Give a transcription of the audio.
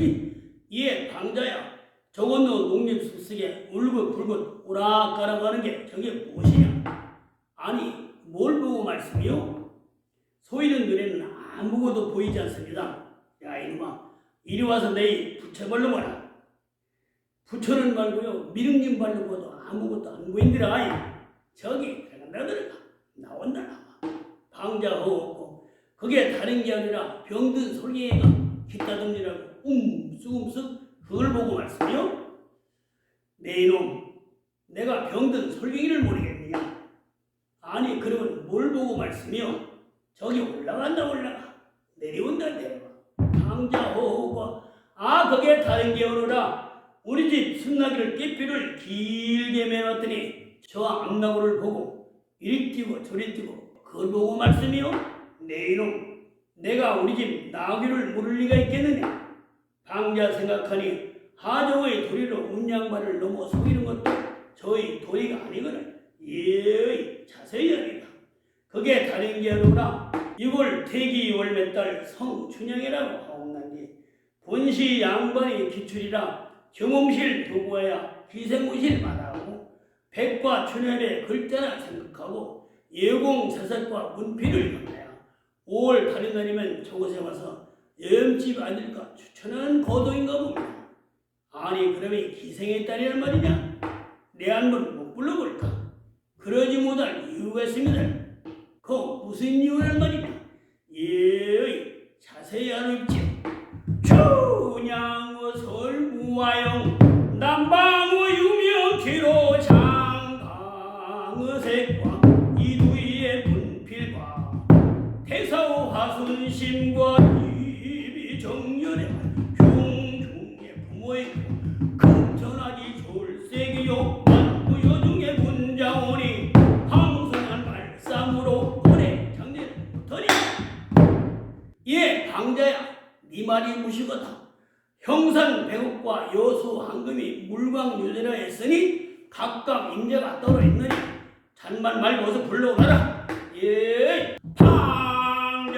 어이, 얘 방자야. 저건너 농립 숲속에 울긋불긋 오락가락하는 게 저게 무엇이냐? 아니 뭘 보고 말씀이요? 소이는 눈에는 아무것도 보이지 않습니다. 야 이놈아 이리 와서 내 부채 발라봐라. 부처는 말고요 미륵님 발라봐도 아무것도 안 보인디라. 저기 들어간다 들어가 나온다 나와. 방자 허 없고 그게 다른 게 아니라 병든 솔개가 기타듬니라고 움쑥움쑥 그걸 보고 말씀이요? 내 이놈 내가 병든 솔개기를 모르겠느냐? 아니 그러면 뭘 보고 말씀이요? 저기 올라간다 올라가 내려온다 내려와 강자 호호가 아 그게 다른 게 오르라 우리 집 순나기를 깨피를 길게 매놨더니 저 앞나무를 보고 이리 뛰고 저리 뛰고 그걸 보고 말씀이요? 내 이놈 내가 우리 집 나귀를 모를 리가 있겠느냐? 방자 생각하니 하정의 도리로 운양반을 넘어 속이는 것도 저의 도리가 아니거든 예의 자세히 하리라 그게 다른 게 아니라 이걸 태기 월매달 성춘향이라고 하옵나니 본시 양반의 기출이라 경험실 도구하야 기생무실 말하고 백과 춘혈의 글자나 생각하고 예공 사설과 문필을 건다야 5월 다른 날이면 저곳에 와서 염집 아닐까 추천한 거도인가 봅니다. 아니 그러면 기생의 딸이란 말이냐? 내 한번 못 불러볼까? 그러지 못할 이유가 있습니다. 그 무슨 이유란 말이냐? 예의 자세히 알아입지. 춘향어 설무화영 남방어 유명키로 장강어 색과 태사오 화순심과 이비 정렬의 흉중의 부모의 금전하기 졸세기요. 만부 여중의 분자오니 항송한 말싸움으로 오래 장례를 못하니. 예 방자야 네 말이 무시거다. 형산 백옥과 여수 황금이 물광유대라 했으니 각각 임자가 떨어 있느니 잔말 말고 어서 불러오라. 예